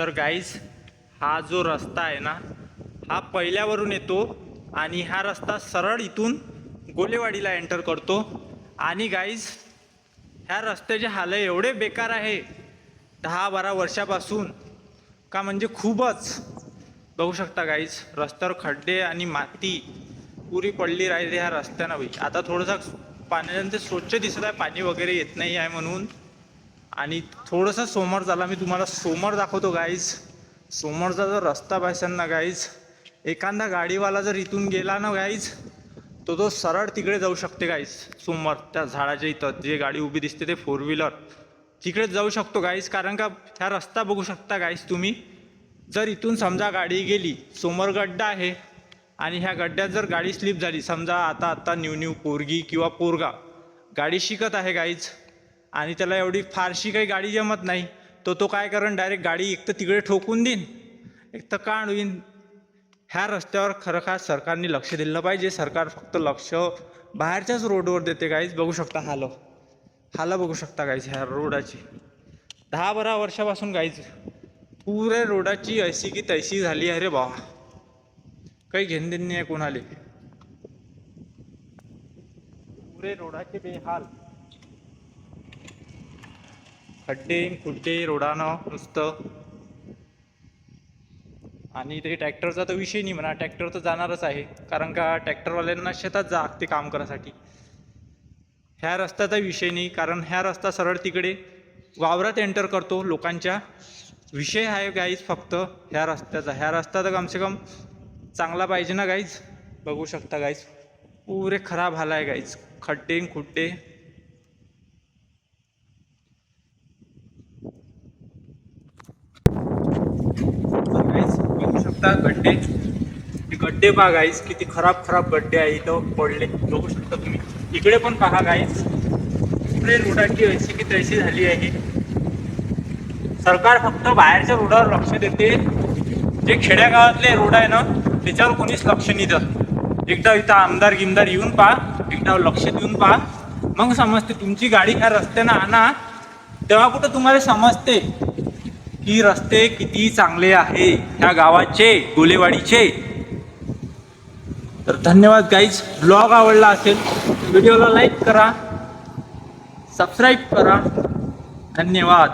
तर गाईज हा जो रस्ता आहे ना हा पहिल्यावरून येतो आणि हा रस्ता सरळ इथून गोलेवाडीला एंटर करतो. आणि गाईज ह्या रस्त्याचे हाल एवढे बेकार आहे दहा बारा वर्षापासून. का म्हणजे खूपच. बघू शकता गाईज रस्त्यावर खड्डे आणि माती पुरी पडली राहिली ह्या रस्त्यानं भाई आता थोडंसं पाण्याचं ते स्वच्छ दिसत आहे पाणी वगैरे येत नाही आहे म्हणून. आणि थोडंसं समोर झाला मी तुम्हाला समोर दाखवतो गाईज समोरचा जर रस्ता पाहिजे ना गाईज एखादा गाडीवाला जर इथून गेला ना गाईज तो तो सरळ तिकडे जाऊ शकते गाईज समोर त्या झाडाच्या इथं. जे गाडी उभी दिसते ते फोर व्हीलर तिकडेच जाऊ शकतो गाईज कारण का ह्या रस्ता बघू शकता गाईज तुम्ही. जर इथून समजा गाडी गेली समोर गड्डा आहे आणि ह्या गड्ड्यात जर गाडी स्लिप झाली समजा आता आता न्यू न्यू पोरगी किंवा पोरगा गाडी शिकत आहे गाईज आणि त्याला एवढी फारशी काही गाडी जमत नाही. तो तो काय करण डायरेक्ट गाडी एक तर तिकडे ठोकून देईन एक तर काढ होईन. ह्या रस्त्यावर खरं खास सरकारने लक्ष दिलं पाहिजे. सरकार फक्त लक्ष बाहेरच्याच रोडवर देते काहीच बघू शकता हालो. हाल बघू शकता काहीच ह्या रोडाची दहा बारा वर्षापासून काहीच पुरे रोडाची ऐशी की तैशी झाली आहे रे बाबा. काही घेणदेण नाही आहे कोणाले. पुरे रोडाचे बेहाल. खड्डे खुड्डे रोडानं नुसतं. आणि ते ट्रॅक्टरचा तर विषय नाही म्हणा ट्रॅक्टर तर जाणारच आहे. कारण का ट्रॅक्टरवाल्यांना शेतात जा लागते काम करायसाठी. ह्या रस्त्याचा विषय नाही कारण ह्या रस्ता सरळ तिकडे वावरात एंटर करतो लोकांच्या. विषय आहे गाईज फक्त ह्या रस्त्याचा. ह्या रस्ता तर कमसे कम चांगला पाहिजे ना गाईज बघू शकता गाईज पुरे खराब आला आहे गाईज खड्डे खुड्डे तर गाईज बघू शकता गड्डे हे गड्डे पहा गाईस किती खराब खराब गड्डे आहे. इथं पडले. बघू शकता तुम्ही. इकडे पण पहा गाईस इकडे रोडाची अशी की तैशी झाली आहे. सरकार फक्त बाहेरच्या रोडावर लक्ष देते. जे खेड्यागावातले रोड आहे ना त्याच्यावर कोणीच लक्ष नाही देत. एकदा इथं आमदार गिमदार येऊन पहा. एकदा लक्ष देऊन पहा. मग समजते तुमची गाडी ह्या रस्त्यानं आणा. तेव्हा कुठं तुम्हाला समजते. की रस्ते किती चांगले आहे ह्या गावाचे गोलेवाडीचे? तर धन्यवाद गाईज ब्लॉग आवडला असेल व्हिडिओला लाईक करा सबस्क्राईब करा. धन्यवाद.